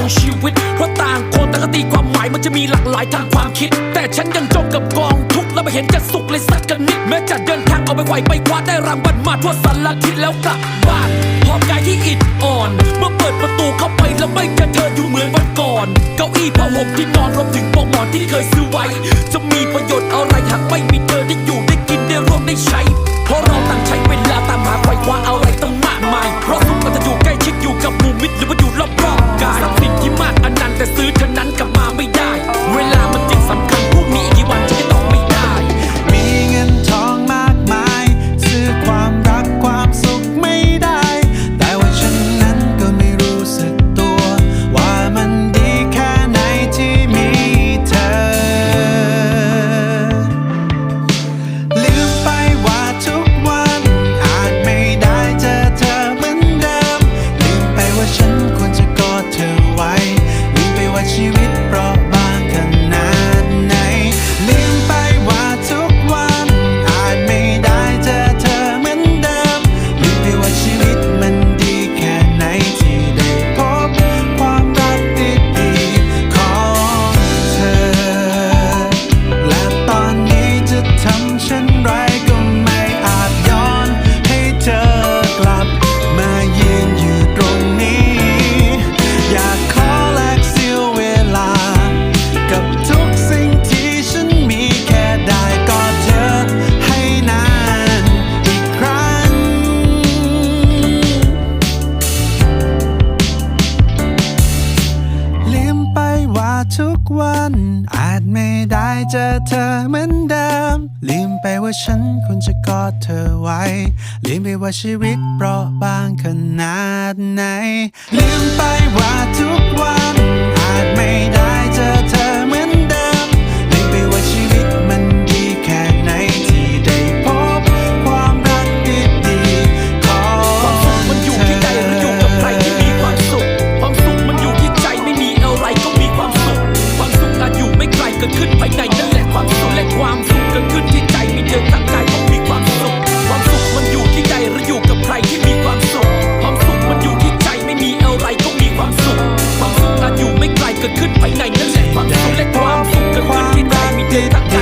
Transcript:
ของชีวิต เพราะต่างคนต่างก็ตีความหมายมันจะมีหลากหลายทางความคิด แต่ฉันยังจมกับกองทุกข์และไม่เห็นจะสุขเลยสักกันนิดแม้จะเดินทางเอาไปไหวไปคว้าได้รางวัลมาทั่วสารทิศแล้วกลับบ้านหอบกายที่อิดอ่อน เมื่อเปิดประตูเข้าไปแล้วไม่เจอเธออยู่เหมือนวันก่อน เก้าอี้ผ้าห่มที่นอนรวมถึงปลอกหมอนที่เคยซื้อไว้ จะมีประโยชน์อะไรหากไม่มีเธอได้อยู่ได้กินได้ร่วมได้ใช้ เพราะเราต่างใช้เวลา วัน อาจไม่ได้เจอเธอเหมือนเดิม ลืมไปว่าฉันควรจะกอดเธอไว้ ลืมไปว่าชีวิตเปราะบางขนาดไหน ลืมไปว่าทุกวัน อาจไม่ได้เจอเธอ ไปไหนนั้นแหละความสุขและความสุขกับคนที่ได้มีเธอตั้งใจ